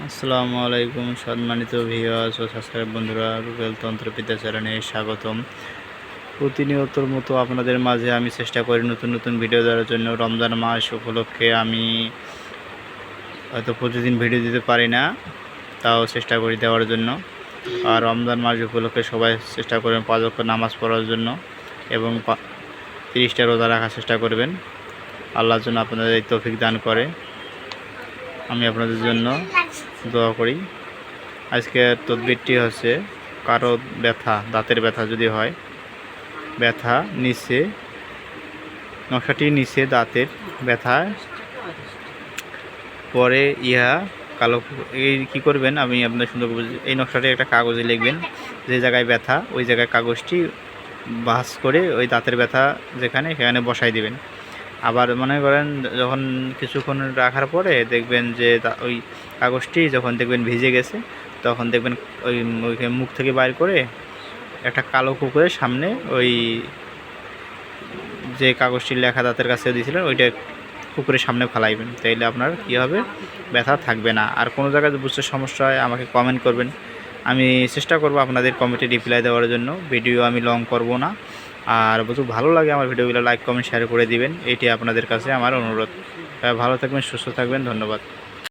আসসালামু আলাইকুম, সম্মানিত ভিউয়ার্স ও সাবস্ক্রাইব বন্ধুরা রুবেল তন্ত্রবিদ্যা চ্যানেলে স্বাগতম। প্রতিনিয়তর মতো আপনাদের মাঝে আমি চেষ্টা করি নতুন নতুন ভিডিও দেওয়ার জন্য। রমজান মাস উপলক্ষে আমি হয়তো প্রতিদিন ভিডিও দিতে পারি না, তাও চেষ্টা করি দেওয়ার জন্য। আর রমজান মাস উপলক্ষে সবাই চেষ্টা করবেন পাঁচ ওয়াক্ত নামাজ পড়ার জন্য এবং তিরিশটা রোজা রাখার চেষ্টা করবেন। আল্লাহর জন্য আপনাদের এই তৌফিক দান করে। আমি আপনাদের জন্য দোয়া করি। আজকের তদবিরটি হচ্ছে কারও ব্যথা, দাঁতের ব্যথা যদি হয়, ব্যথা নিচে নকশাটি নিচে দাঁতের ব্যথা, পরে ইহা কালো এই কী করবেন? আমি আপনার সুন্দর এই নকশাটি একটা কাগজে লিখবেন, যে জায়গায় ব্যথা, ওই জায়গায় কাগজটি ভাঁজ করে ওই দাঁতের ব্যথা যেখানে, সেখানে বসাই দিবেন। আবার মনে করেন যখন কিছুক্ষণ রাখার পরে দেখবেন যে ওই কাগজটি যখন দেখবেন ভিজে গেছে, তখন দেখবেন ওই মুখ থেকে বাইর করে একটা কালো কুকুরের সামনে ওই যে কাগজটি লেখা দাঁতের কাছে দিয়েছিলেন ওইটা কুকুরের সামনে ফালাইবেন। তাইলে আপনার কী হবে? ব্যথা থাকবে না। আর কোনো জায়গায় বুঝতে সমস্যা হয়, আমাকে কমেন্ট করবেন। আমি চেষ্টা করব আপনাদের কমেন্টে রিপ্লাই দেওয়ার জন্য। ভিডিও আমি লং করব না। আর প্রচুর ভালো লাগে আমার ভিডিওগুলো লাইক কমেন্ট শেয়ার করে দিবেন। এটি আপনাদের কাছে আমার অনুরোধ। ভালো থাকবেন, সুস্থ থাকবেন, ধন্যবাদ।